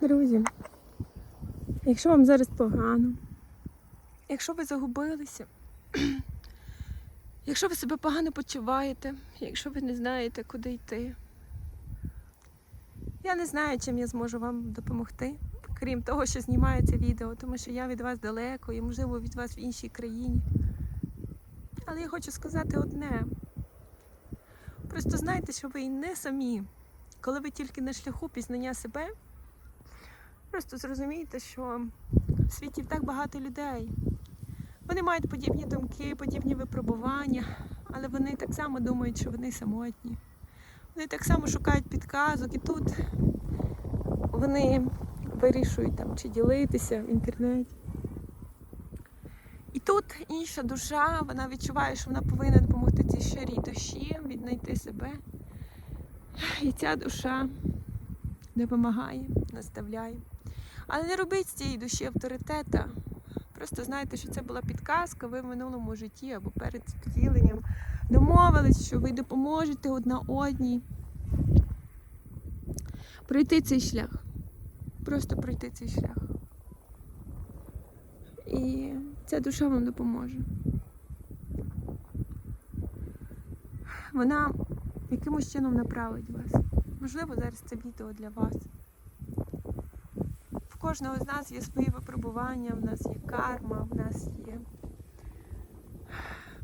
Друзі, якщо вам зараз погано, якщо ви загубилися, якщо ви себе погано почуваєте, якщо ви не знаєте, куди йти, я не знаю, чим я зможу вам допомогти, крім того, що знімаю це відео, тому що я від вас далеко і, можливо, від вас в іншій країні. Але я хочу сказати одне. Просто знайте, що ви і не самі. Коли ви тільки на шляху пізнання себе, просто зрозумійте, що в світі так багато людей. Вони мають подібні думки, подібні випробування, але вони так само думають, що вони самотні. Вони так само шукають підказок, і тут вони вирішують там, чи ділитися в інтернеті. І тут інша душа, вона відчуває, що вона повинна допомогти цій щирій душі, віднайти себе. І ця душа допомагає, наставляє. Але не робіть з цієї душі авторитета. Просто знайте, що це була підказка, ви в минулому житті або перед втіленням домовились, що ви допоможете одна одній пройти цей шлях. Просто пройти цей шлях. І ця душа вам допоможе. Вона якимось чином направить вас. Можливо, зараз це відео для вас. Кожного з нас є свої випробування, в нас є карма, в нас є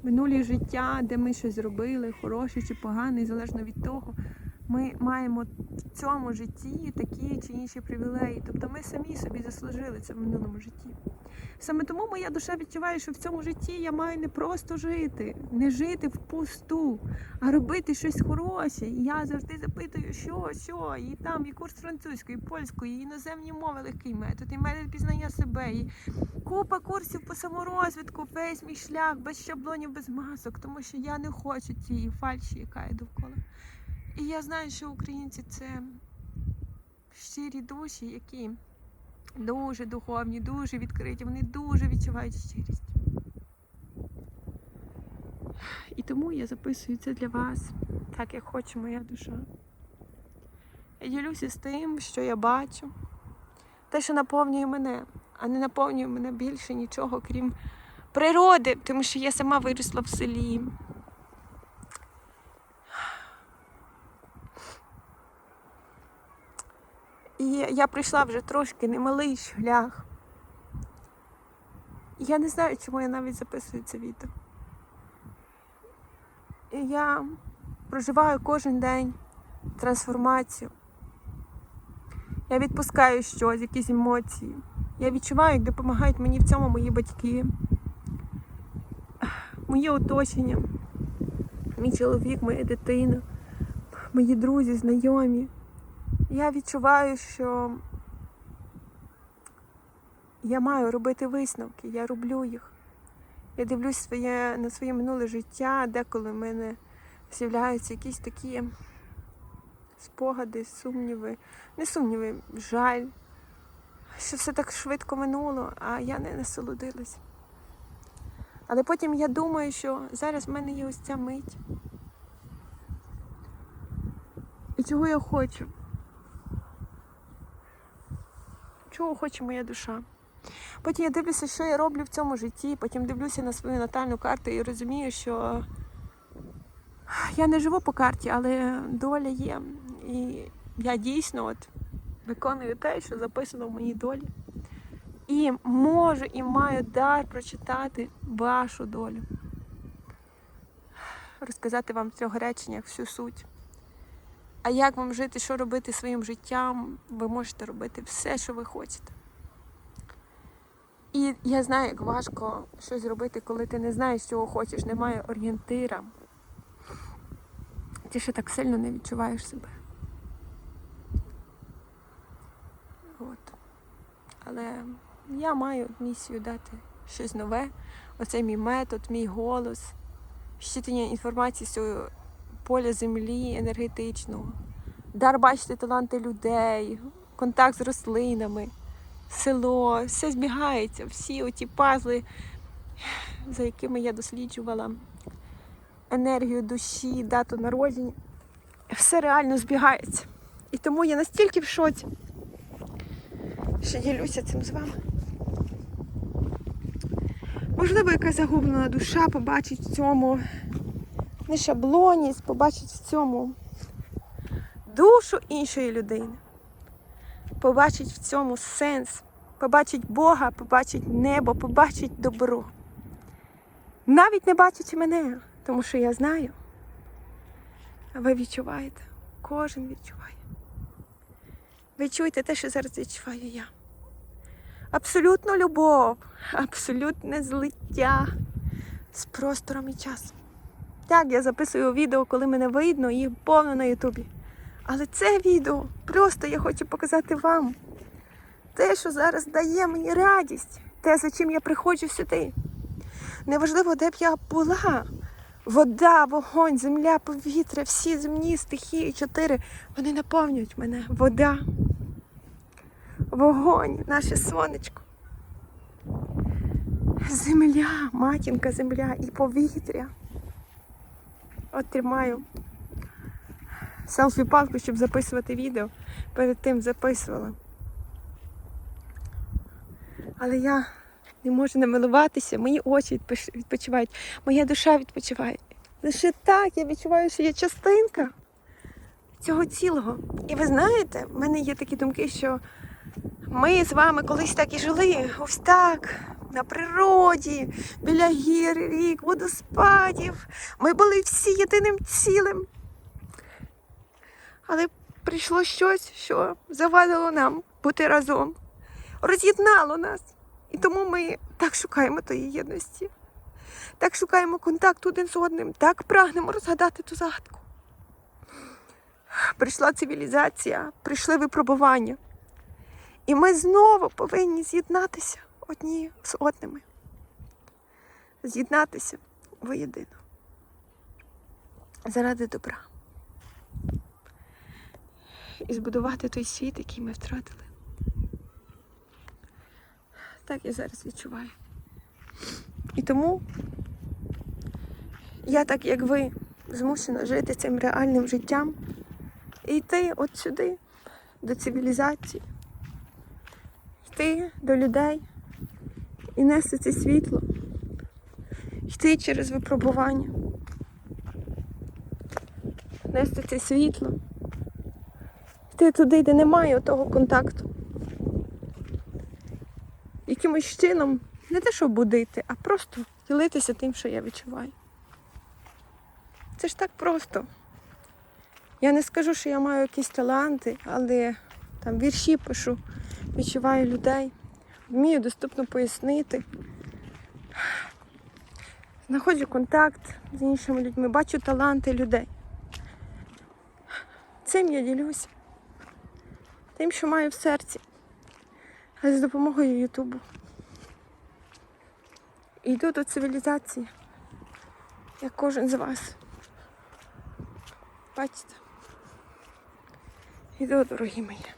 минулі життя, де ми щось зробили, хороше чи погане, залежно від того, ми маємо в цьому житті такі чи інші привілеї. Тобто ми самі собі заслужили це в минулому житті. Саме тому моя душа відчуває, що в цьому житті я маю не просто жити, не жити впусту, а робити щось хороше. І я завжди запитую, що, що, і там і курс французької, і польської, і іноземні мови легкий метод, і метод пізнання себе, і купа курсів по саморозвитку, весь мій шлях без шаблонів, без масок, тому що я не хочу цієї фальші, яка є довкола. І я знаю, що українці це щирі душі, які дуже духовні, дуже відкриті, вони дуже відчувають щирість. І тому я записую це для вас, так як хоче моя душа. Я ділюся з тим, що я бачу, те, що наповнює мене, а не наповнює мене більше нічого, крім природи, тому що я сама виросла в селі. І я пройшла вже трошки немалий шлях. Я не знаю, чому я навіть записую це відео. І я проживаю кожен день трансформацію. Я відпускаю щось, якісь емоції. Я відчуваю, як допомагають мені в цьому мої батьки, моє оточення, мій чоловік, моя дитина, мої друзі, знайомі. Я відчуваю, що я маю робити висновки, я роблю їх. Я дивлюсь своє, на своє минуле життя, деколи в мене з'являються якісь такі спогади, сумніви, не сумніви, жаль, що все так швидко минуло, а я не насолодилась. Але потім я думаю, що зараз в мене є ось ця мить. І чого я хочу? Чого хоче моя душа? Потім я дивлюся, що я роблю в цьому житті, потім дивлюся на свою натальну карту і розумію, що я не живу по карті, але доля є. І я дійсно от виконую те, що записано в моїй долі. І можу і маю дар прочитати вашу долю. Розказати вам в трьох реченнях всю суть. А як вам жити, що робити своїм життям, ви можете робити все, що ви хочете. І я знаю, як важко щось робити, коли ти не знаєш, чого хочеш, немає орієнтира. Ти ще так сильно не відчуваєш себе. От. Але я маю місію дати щось нове. Оце мій метод, мій голос, щитання інформації з цього поля землі енергетичного, дар бачити таланти людей, контакт з рослинами, село, все збігається, всі оті пазли, за якими я досліджувала енергію душі, дату народження, все реально збігається. І тому я настільки в шоці, що ділюся цим з вами. Можливо, якась загублена душа побачить в цьому не шаблоність, побачить в цьому душу іншої людини. Побачить в цьому сенс, побачить Бога, побачить небо, побачить добро. Навіть не бачачи мене, тому що я знаю. А ви відчуваєте, кожен відчуває. Ви чуєте те, що зараз відчуваю я. Абсолютно любов, абсолютне злиття з простором і часом. Так, я записую відео, коли мене видно, їх повно на Ютубі. Але це відео просто я хочу показати вам. Те, що зараз дає мені радість, те, за чим я приходжу сюди. Неважливо, де б я була. Вода, вогонь, земля, повітря, всі земні стихії, чотири, вони наповнюють мене. Вода, вогонь, наше сонечко. Земля, матінка земля і повітря. От тримаю селфі-палку, щоб записувати відео. Перед тим записувала. Але я не можу намилуватися, мої очі відпочивають, моя душа відпочиває. Лише так я відчуваю, що я частинка цього цілого. І ви знаєте, в мене є такі думки, що ми з вами колись так і жили, ось так, на природі, біля гір, рік, водоспадів. Ми були всі єдиним цілим. Але прийшло щось, що завадило нам бути разом, роз'єднало нас. І тому ми так шукаємо тої єдності, так шукаємо контакт один з одним, так прагнемо розгадати ту загадку. Прийшла цивілізація, прийшли випробування. І ми знову повинні з'єднатися одні з одними. З'єднатися воєдино. Заради добра. І збудувати той світ, який ми втратили. Так я зараз відчуваю. І тому я, так як ви, змушена жити цим реальним життям і йти от сюди, до цивілізації, йти до людей і нести це світло, йти через випробування, нести це світло, йти туди, де немає того контакту якимось чином не те, що будити, а просто ділитися тим, що я відчуваю. Це ж так просто. Я не скажу, що я маю якісь таланти, але там вірші пишу, відчуваю людей, вмію доступно пояснити. Знаходжу контакт з іншими людьми, бачу таланти людей. Цим я ділюся. Тим, що маю в серці з допомогою Ютубу. Йду до цивілізації, як кожен з вас. Бачите? Йду, дорогі мої.